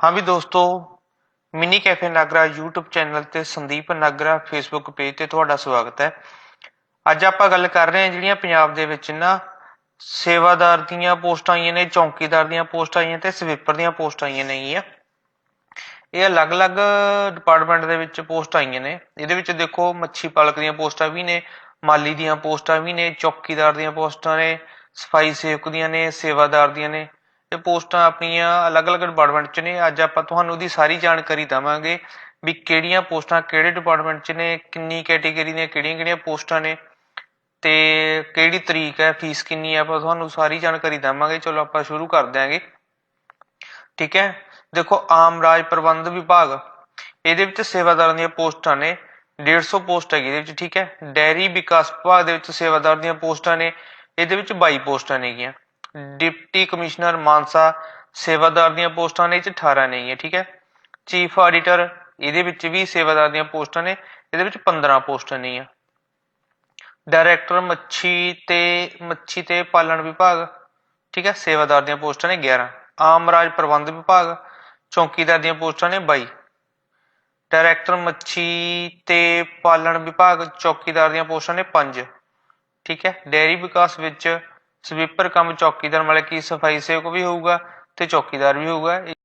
ਹਾਂ ਵੀ ਦੋਸਤੋ, mini cafe Nagra YouTube channel ਤੇ ਸੰਦੀਪ ਨਾਗਰਾ Facebook ਪੇਜ ਤੇ ਤੁਹਾਡਾ ਸਵਾਗਤ ਹੈ। ਅੱਜ ਆਪਾਂ ਗੱਲ ਕਰ ਰਹੇ ਹਾਂ ਜਿਹੜੀਆਂ ਪੰਜਾਬ ਦੇ ਵਿੱਚ ਨਾ ਸੇਵਾਦਾਰ ਦੀਆਂ ਪੋਸਟਾਂ ਆਈਆਂ ਨੇ, ਚੌਕੀਦਾਰ ਦੀਆਂ ਪੋਸਟਾਂ ਆਈਆਂ ਤੇ ਸਵੀਪਰ ਦੀਆਂ ਪੋਸਟਾਂ ਆਈਆਂ ਨੇਗੀਆਂ। ਇਹ ਅਲੱਗ-ਅਲੱਗ ਡਿਪਾਰਟਮੈਂਟ ਦੇ ਵਿੱਚ ਪੋਸਟ ਆਈਆਂ ਨੇ। ਇਹਦੇ ਵਿੱਚ ਦੇਖੋ, ਮੱਛੀ ਪਾਲਕ ਦੀਆਂ ਪੋਸਟਾਂ ਵੀ ਨੇ, ਮਾਲੀ ਦੀਆਂ ਪੋਸਟਾਂ ਵੀ ਨੇ, ਚੌਕੀਦਾਰ ਦੀਆਂ ਪੋਸਟਾਂ ਨੇ, ਸਫ਼ਾਈ ਸੇਵਕ ਦੀਆਂ ਨੇ, ਸੇਵਾਦਾਰ ਦੀਆਂ ਨੇ। ਤੇ ਪੋਸਟਾਂ ਆਪਣੀਆਂ ਅਲੱਗ-ਅਲੱਗ ਡਿਪਾਰਟਮੈਂਟ 'ਚ ਨੇ। ਅੱਜ ਆਪਾਂ ਤੁਹਾਨੂੰ ਉਹਦੀ ਸਾਰੀ ਜਾਣਕਾਰੀ ਦਵਾਂਗੇ ਵੀ ਕਿਹੜੀਆਂ ਪੋਸਟਾਂ ਕਿਹੜੇ ਡਿਪਾਰਟਮੈਂਟ 'ਚ ਨੇ, ਕਿੰਨੀ ਕੈਟਾਗਰੀ ਦੀਆਂ ਕਿਹੜੀਆਂ-ਕਿਹੜੀਆਂ ਪੋਸਟਾਂ ਨੇ ਤੇ ਕਿਹੜੀ ਤਰੀਕ ਹੈ, ਫੀਸ ਕਿੰਨੀ ਹੈ, ਆਪਾਂ ਤੁਹਾਨੂੰ ਸਾਰੀ ਜਾਣਕਾਰੀ ਦਵਾਂਗੇ। ਚਲੋ ਆਪਾਂ ਸ਼ੁਰੂ ਕਰ ਦਿਆਂਗੇ ਠੀਕ ਹੈ? ਦੇਖੋ, ਆਮ ਰਾਜ ਪ੍ਰਬੰਧ ਵਿਭਾਗ, ਇਹਦੇ ਵਿੱਚ ਸੇਵਾਦਾਰਾਂ ਦੀਆਂ ਪੋਸਟਾਂ ਨੇ। 150 ਪੋਸਟ ਹੈਗੀ ਇਹਦੇ ਵਿੱਚ, ਠੀਕ ਹੈ? ਡੈਰੀ ਵਿਕਾਸ ਵਿਭਾਗ ਦੇ ਵਿੱਚ ਸੇਵਾਦਾਰ ਦੀਆਂ ਪੋਸਟਾਂ ਨੇ। ਇਹਦੇ ਵਿੱਚ 22 ਪੋਸਟਾਂ ਨੇਗੀਆਂ ਡਿਪਟੀ ਕਮਿਸ਼ਨਰ ਮਾਨਸਾ ਸੇਵਾਦਾਰ ਦੀਆਂ ਪੋਸਟਾਂ ਨੇ, ਇਹ 'ਚ 18 ਨੇਗੀਆਂ ਠੀਕ ਹੈ। ਚੀਫ ਆਡੀਟਰ, ਇਹਦੇ ਵਿੱਚ ਵੀ ਸੇਵਾਦਾਰ ਦੀਆਂ ਪੋਸਟਾਂ ਨੇ, ਇਹਦੇ ਵਿੱਚ 15 ਪੋਸਟਾਂ ਨੇਗੀਆਂ ਡਾਇਰੈਕਟਰ ਮੱਛੀ ਤੇ ਮੱਛੀ ਤੇ ਪਾਲਣ ਵਿਭਾਗ, ਠੀਕ ਹੈ, ਸੇਵਾਦਾਰ ਦੀਆਂ ਪੋਸਟਾਂ ਨੇ 11 ਆਮ ਰਾਜ ਪ੍ਰਬੰਧ ਵਿਭਾਗ, ਚੌਕੀਦਾਰ ਦੀਆਂ ਪੋਸਟਾਂ ਨੇ 22 ਡਾਇਰੈਕਟਰ ਮੱਛੀ ਤੇ ਪਾਲਣ ਵਿਭਾਗ, ਚੌਕੀਦਾਰ ਦੀਆਂ ਪੋਸਟਾਂ ਨੇ 5 ਠੀਕ ਹੈ, ਡੇਅਰੀ ਵਿਕਾਸ ਵਿੱਚ ਸਵੀਪਰ ਕੰਮ ਚੌਕੀਦਾਰ ਮਤਲਬ ਕਿ ਸਫ਼ਾਈ ਸੇਵਕ ਵੀ ਹੋਊਗਾ ਤੇ ਚੌਕੀਦਾਰ ਵੀ ਹੋਊਗਾ।